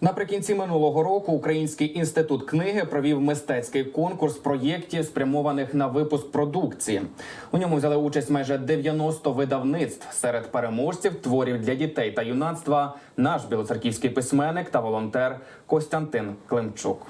Наприкінці минулого року Український інститут книги провів мистецький конкурс проєктів, спрямованих на випуск продукції. У ньому взяли участь майже 90 видавництв. Серед переможців творів для дітей та юнацтва наш білоцерківський письменник та волонтер Костянтин Климчук.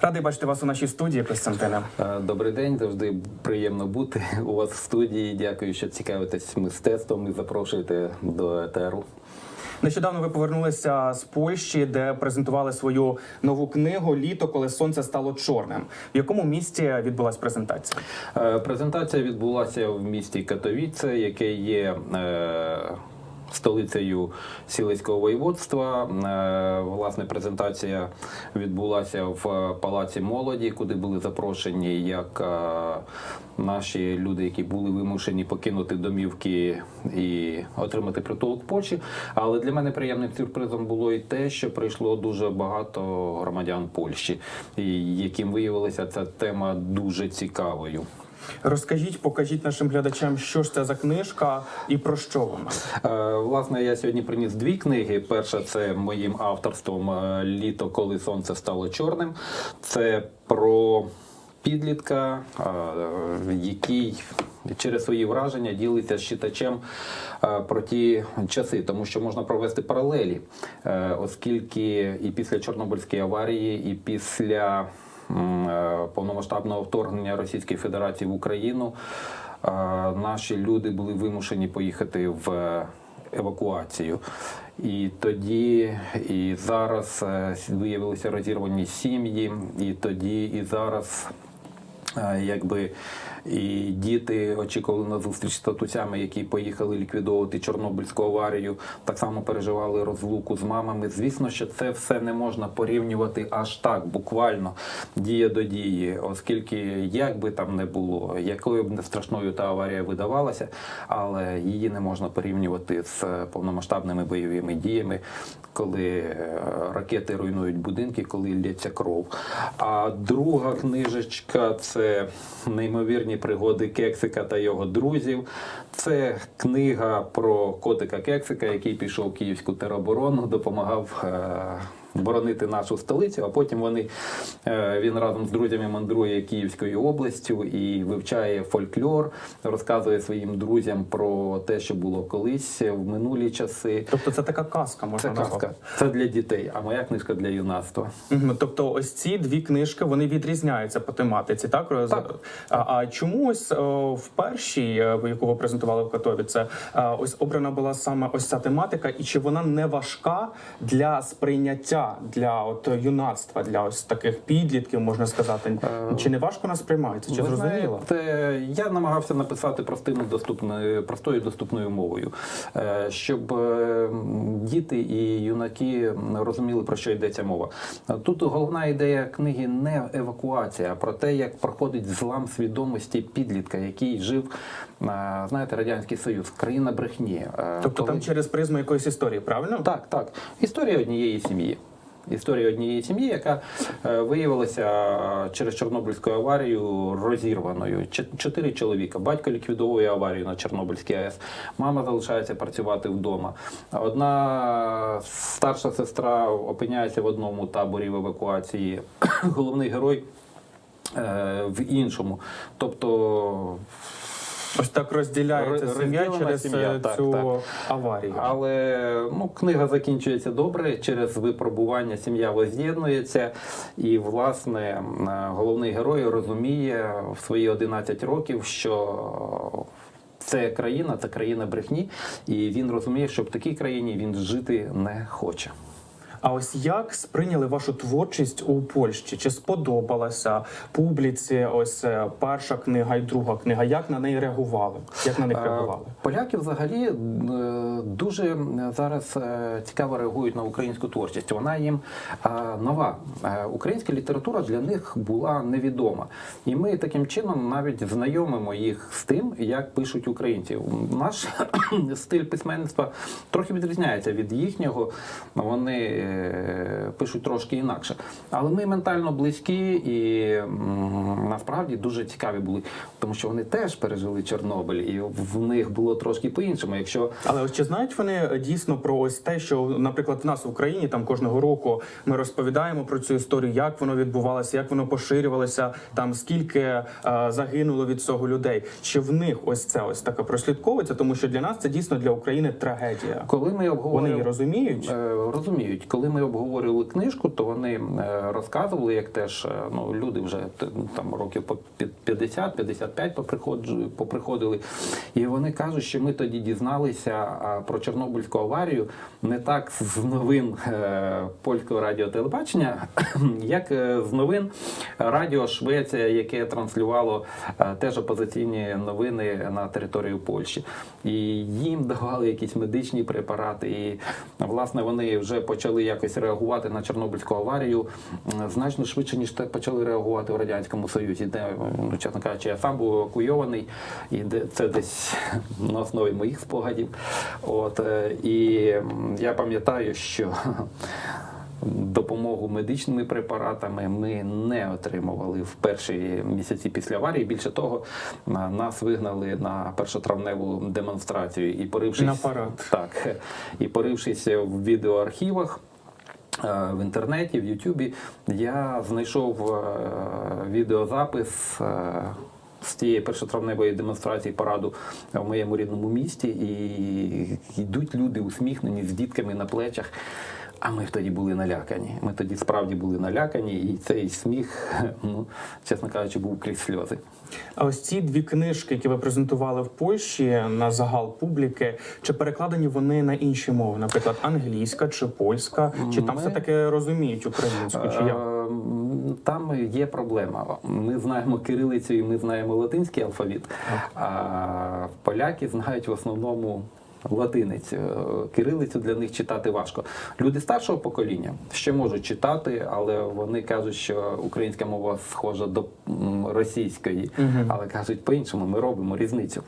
Радий бачити вас у нашій студії, Костянтине. Е, Добрий день, завжди приємно бути у вас в студії. Дякую, що цікавитесь мистецтвом і запрошуєте до етеру. Нещодавно ви повернулися з Польщі, де презентували свою нову книгу Літо, коли сонце стало чорним. В якому місті відбулася презентація? Е, Презентація відбулася в місті Катовіце, яке є е, столицею Сілицького воєводства. Е, Власне, презентація відбулася в Палаці молоді, куди були запрошені як е, наші люди, які були вимушені покинути домівки і отримати притулок в Польщі. Але для мене приємним сюрпризом було і те, що прийшло дуже багато громадян Польщі, яким виявилася ця тема дуже цікавою. Розкажіть, покажіть нашим глядачам, що ж це за книжка і про що вона. Е, Власне, я сьогодні приніс дві книги. Перша це моїм авторством е, Літо, коли сонце стало чорним. Це про підлітка, е, який через свої враження ділиться з читачем е, про ті часи, тому що можна провести паралелі, оскільки і після Чорнобильської аварії, і після повномасштабного вторгнення Російської Федерації в Україну е, наші люди були вимушені поїхати в е, евакуацію. І тоді, і зараз е, виявилися розірвані сім'ї, і тоді, і зараз. е, Якби і діти очікували на зустріч з татусями, які поїхали ліквідовувати Чорнобильську аварію, так само переживали розлуку з мамами. Звісно, що це все не можна порівнювати аж так, буквально дія до дії, оскільки як би там не було, якою б не страшною та аварія видавалася, але її не можна порівнювати з повномасштабними бойовими діями, коли е, ракети руйнують будинки, коли лється кров. А друга книжечка це неймовірні пригоди Кексика та його друзів. Це книга про котика Кексика, який пішов в київську тероборону, допомагав. Боронити нашу столицю, а потім вони е, він разом з друзями мандрує Київською областю і вивчає фольклор, розказує своїм друзям про те, що було колись в минулі часи. Тобто це така казка, Це казка, це для дітей, а моя книжка для юнацтва. Тобто, ось ці дві книжки вони відрізняються по тематиці, так? Так. А, а чому ось в першій, е, яку ви презентували в Катовіце, е, ось обрана була саме ось ця тематика, і чи вона не важка для сприйняття для от юнацтва, для ось таких підлітків, можна сказати? Чи не важко нас сприймається? Чи Ви зрозуміло? знаєте, я намагався написати простим доступною, простою доступною мовою, е, щоб е, діти і юнаки розуміли, про що йдеться мова. Тут головна ідея книги не евакуація, а про те, як проходить злам свідомості підлітка, який жив, е, знаєте, радянський союз, країна брехні. Е, Тобто коли- там через призму якоїсь історії, правильно? так, так. Історія однієї сім'ї. Історія однієї сім'ї, яка е, виявилася е, через Чорнобильську аварію розірваною. Чо- Чотири чоловіка. Батько ліквідовує аварію на Чорнобильській АЕС. Мама залишається працювати вдома. Одна старша сестра опиняється в одному таборі в евакуації. Головний герой е, в іншому. Тобто Ось так розділяється Роз- сім'я розділена через сім'я, е, так, цю так. аварію. Але ну, книга закінчується добре. Через випробування сім'я воз'єднується, і власне е, головний герой розуміє в свої 11 років, що це країна, це країна брехні, і він розуміє, що в такій країні він жити не хоче. А ось як сприйняли вашу творчість у Польщі? Чи сподобалася публіці? Ось е, перша книга і друга книга? Як на неї реагували? Як на них Е, реагували? Поляки взагалі е, дуже зараз цікаво реагують на українську творчість. Вона їм нова. Українська література для них була невідома, і ми таким чином навіть знайомимо їх з тим, як пишуть українці. Наш стиль письменництва трохи відрізняється від їхнього. Вони пишуть трошки інакше. Але ми ментально близькі і насправді дуже цікаві були, тому що вони теж пережили Чорнобиль, і в них було трошки по-іншому. Якщо Але ось чи знають вони е, дійсно про ось те, що, наприклад, в нас в Україні там кожного року ми розповідаємо про цю історію, як воно відбувалося, як воно поширювалося, там скільки е, загинуло від цього людей. Чи в них ось це ось таке прослідковується? Тому що для нас це дійсно для України трагедія. коли ми Вони розуміють. Е, Розуміють, коли ми обговорювали книжку, то вони е, розказували, як теж е, ну, люди вже там років по 50-55 поприходили, і вони кажуть, що ми тоді дізналися про Чорнобильську аварію не так з новин е, польського радіотелебачення, як з новин Радіо Швеція, яке транслювало теж опозиційні новини на територію Польщі. І їм давали якісь медичні препарати. І власне вони вже почали якось реагувати на Чорнобильську аварію значно швидше, ніж те почали реагувати в радянському Союзі, де ну, чесно кажучи, я сам був евакуйований, і де це десь на основі моїх спогадів. От е, і я пам'ятаю, що допомогу медичними препаратами ми не отримували в перші місяці після аварії. Більше того, нас вигнали на першотравневу демонстрацію і порившись На парад. так, і порившись в відеоархівах. Е, В інтернеті, в Ютубі я знайшов е, відеозапис е, з тієї першотравневої демонстрації параду в моєму рідному місті, і йдуть люди усміхнені з дітками на плечах. А ми тоді були налякані. Ми тоді справді були налякані, і цей сміх, ну чесно кажучи, був крізь сльози. А ось ці дві книжки, які ви презентували в Польщі на загал публіки, чи перекладені вони на інші мови, наприклад, англійська чи польська, чи там все таки розуміють українську? Чи як? Ем, Там є проблема. Ми знаємо кирилицю і ми знаємо латинський алфавіт, а поляки знають в основному. Латиницю кирилицю для них читати важко. Люди старшого покоління ще можуть читати, але вони кажуть, що українська мова схожа до російської, але кажуть по-іншому. Ми робимо різницю.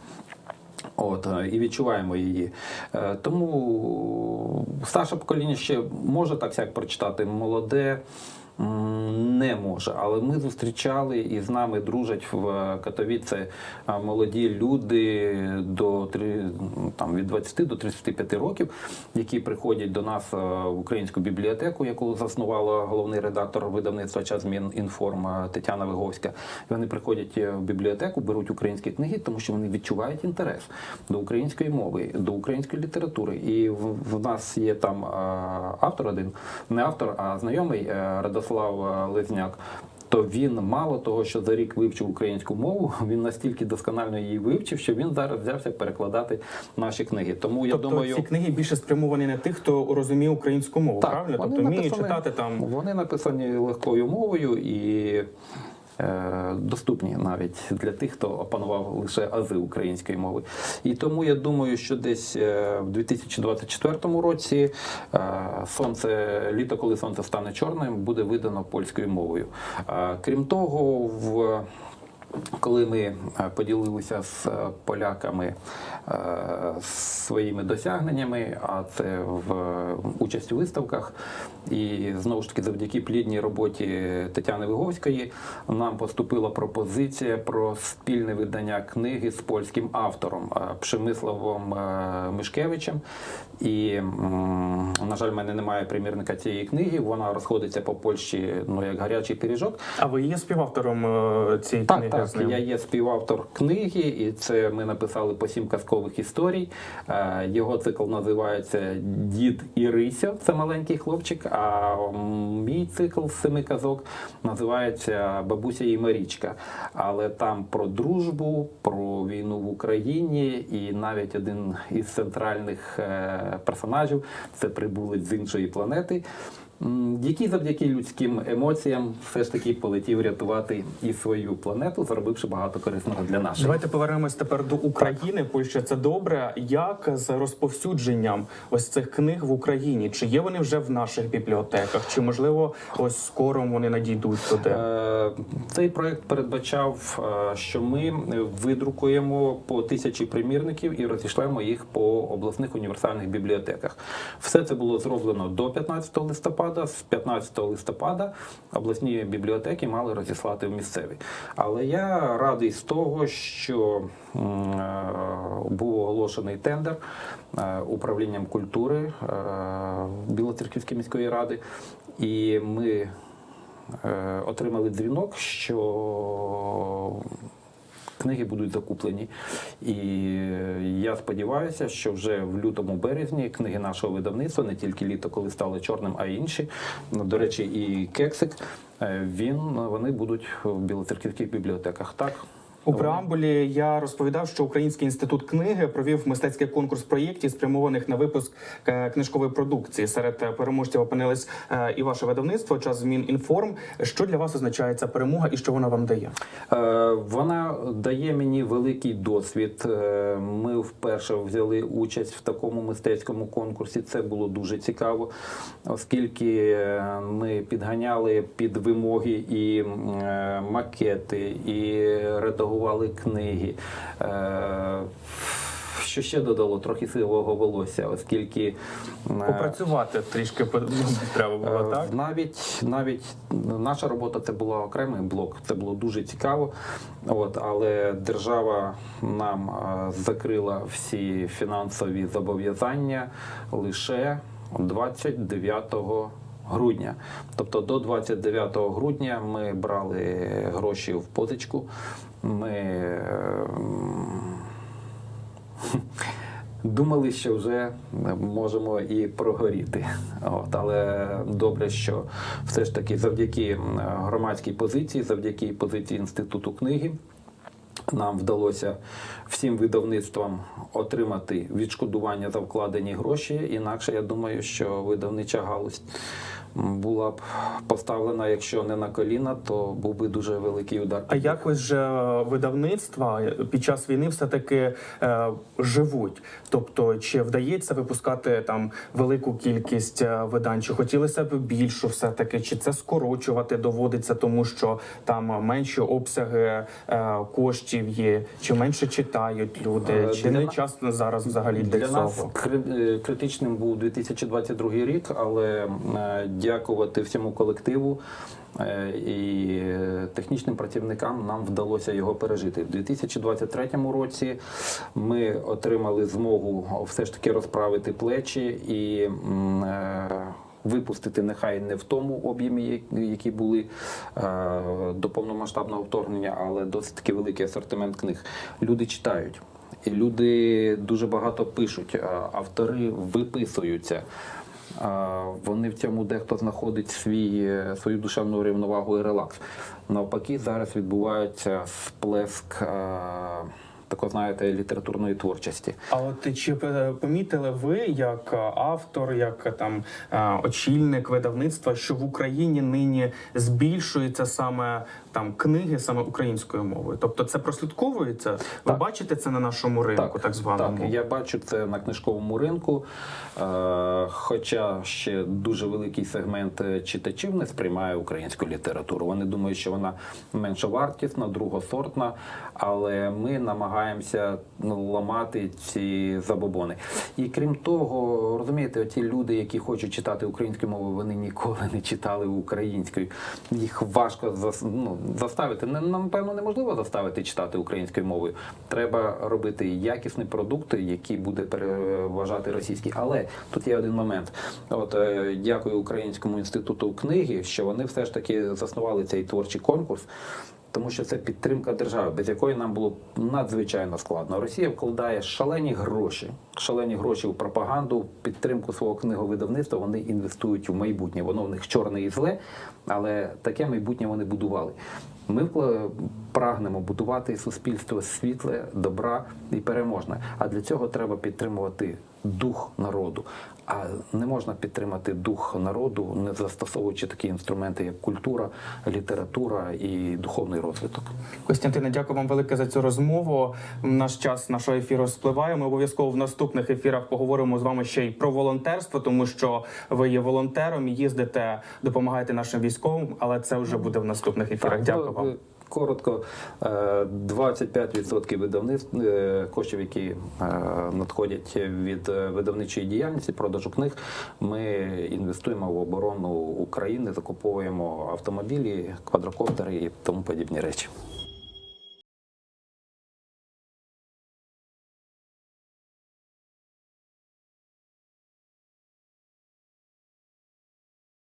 От е, і відчуваємо її. Е, Тому старше покоління ще може так сяк прочитати, молоде. Не може, але ми зустрічали і з нами дружать в Катовіце е, молоді люди до три- там, від 20 до 35 років, які приходять до нас е, в українську бібліотеку, яку заснувала головний редактор видавництва час змін інформ е, Тетяна Виговська. Вони приходять е, в бібліотеку, беруть українські книги, тому що вони відчувають інтерес до української мови, до української літератури. І в, в нас є там е, автор один, не автор, а знайомий е, Радослав е, Лезняк. То він мало того, що за рік вивчив українську мову, він настільки досконально її вивчив, що він зараз взявся перекладати наші книги. Тому я тобто думаю, ці книги більше спрямовані на тих, хто розуміє українську мову, правильно? Тобто вміє читати там. Вони написані легкою мовою і доступні навіть для тих, хто опанував лише ази української мови. І тому я думаю, що десь е, в 2024 році е, сонце, літо, коли сонце стане чорним, буде видано польською мовою. Е, крім того, в коли ми е, поділилися з е, поляками е, своїми досягненнями, а це в участь у виставках, і знову ж таки завдяки плідній роботі Тетяни Виговської нам поступила пропозиція про спільне видання книги з польським автором Пшемиславом е, Мишкевичем. І, на жаль, в мене немає примірника цієї книги. Вона розходиться по Польщі ну як гарячий пиріжок. А ви є співавтором цієї Так, так. з ним? Я є співавтор книги, і це ми написали по сім казкових історій. Е, Його цикл називається Дід і Рися. Це маленький хлопчик. А мій цикл з семи казок називається Бабуся і Марічка. Але там про дружбу, про війну в Україні, і навіть один із центральних е, персонажів це прибулець з іншої планети. Який завдяки людським емоціям все ж таки полетів рятувати і свою планету, заробивши багато корисного для нашої. Давайте повернемось тепер до України. Польща це добре. Як з розповсюдженням ось цих книг в Україні? Чи є вони вже в наших бібліотеках? Чи можливо ось скоро вони надійдуть туди? Е, Цей проект передбачав, е, що ми видрукуємо по тисячі примірників і розійшлемо їх по обласних універсальних бібліотеках. Все це було зроблено до 15 листопада. З 15 листопада обласні бібліотеки мали розіслати в місцеві. Але я радий з того, що е, був оголошений тендер е, управлінням культури е, Білоцерківської міської ради, і ми отримали дзвінок, що книги будуть закуплені. І я сподіваюся, що вже в лютому березні книги нашого видавництва, не тільки літо, коли стало чорним, а інші. Ну, До речі, і кексик. е, Він вони будуть в білоцерківських бібліотеках. Так У преамбулі я розповідав, що Український інститут книги провів мистецький конкурс проєктів, спрямованих на випуск е, книжкової продукції. Серед е, переможців опинились е, і ваше видавництво. Час змін інформ. Що для вас означає ця перемога і що вона вам дає? Вона дає мені великий досвід. Ми вперше взяли участь в такому мистецькому конкурсі. Це було дуже цікаво, оскільки ми підганяли під вимоги і макети, і редагували книги. Е, Що ще додало трохи сивого волосся, оскільки е, Попрацювати трішки треба було Е, так. Навіть навіть наша робота це була окремий блок. Це було дуже цікаво. От але держава нам закрила всі фінансові зобов'язання лише 29 грудня. Тобто до 29 грудня ми брали гроші в позичку. Ми е, Думали, що вже можемо і прогоріти. От, але добре, що все ж таки завдяки громадській позиції, завдяки позиції інституту книги, нам вдалося всім видавництвам отримати відшкодування за вкладені гроші. Інакше я думаю, що видавнича галузь була б поставлена, якщо не на коліна, то був би дуже великий удар. А як ось же видавництва під час війни все таки е, живуть? Тобто, чи вдається випускати там велику кількість е, видань? Чи хотілося б більшу, все таки, чи це скорочувати доводиться, тому що там менші обсяги е, коштів є, чи менше читають люди, Е, чи не на- час зараз взагалі для, Для нас е, критичним був 2022 рік, але е, дякувати всьому колективу і технічним працівникам нам вдалося його пережити. У 2023 році ми отримали змогу все ж таки розправити плечі і. Е, Випустити нехай не в тому об'ємі, які були е, до повномасштабного вторгнення, але досить таки великий асортимент книг. Люди читають. І люди дуже багато пишуть, автори виписуються. Вони в цьому дехто знаходить свій, е, свою душевну рівновагу і релакс. Навпаки, зараз відбувається сплеск е, такої, знаєте, літературної творчості. А от чи помітили ви, як е, автор, як е, там е, очільник видавництва, що в Україні нині збільшується саме там книги саме українською мовою? Тобто це прослідковується? Ви Так. бачите це на нашому ринку, так, званому? Так, я бачу це на книжковому ринку. Е, хоча ще дуже великий сегмент е, читачів не сприймає українську літературу. Вони думають, що вона меншовартісна, другосортна, але ми намагаємося ну, ламати ці забобони. І крім того, розумієте, ті люди, які хочуть читати українською мовою, вони ніколи не читали українською. Їх важко ну, заставити. Напевно, неможливо заставити читати українською мовою. Треба робити якісні продукти, які буде переважати російський. Але тут є один момент. От е, дякую Українському інституту книги, що вони все ж таки заснували цей творчий конкурс. Тому що це підтримка держави, без якої нам було надзвичайно складно. Росія вкладає шалені гроші, шалені гроші в пропаганду, підтримку свого книговидавництва. Вони інвестують в майбутнє. Воно в них чорне і зле, але таке майбутнє вони будували. Ми прагнемо будувати суспільство світле, добра і переможне. А для цього треба підтримувати дух народу. А не можна підтримати дух народу, не застосовуючи такі інструменти, як культура, література і духовний розвиток. Костянтине, дякую вам велике за цю розмову. Наш час нашого ефіру спливає. Ми обов'язково в наступних ефірах поговоримо з вами ще й про волонтерство, тому що ви є волонтером, їздите, допомагаєте нашим військовим, але це вже буде в наступних ефірах. Дякую ну, вам. Е, Коротко, е, 25% видавництв е, коштів, які е, надходять від е, видавничої діяльності, продажу книг, ми інвестуємо в оборону України, закуповуємо автомобілі, квадрокоптери і тому подібні речі.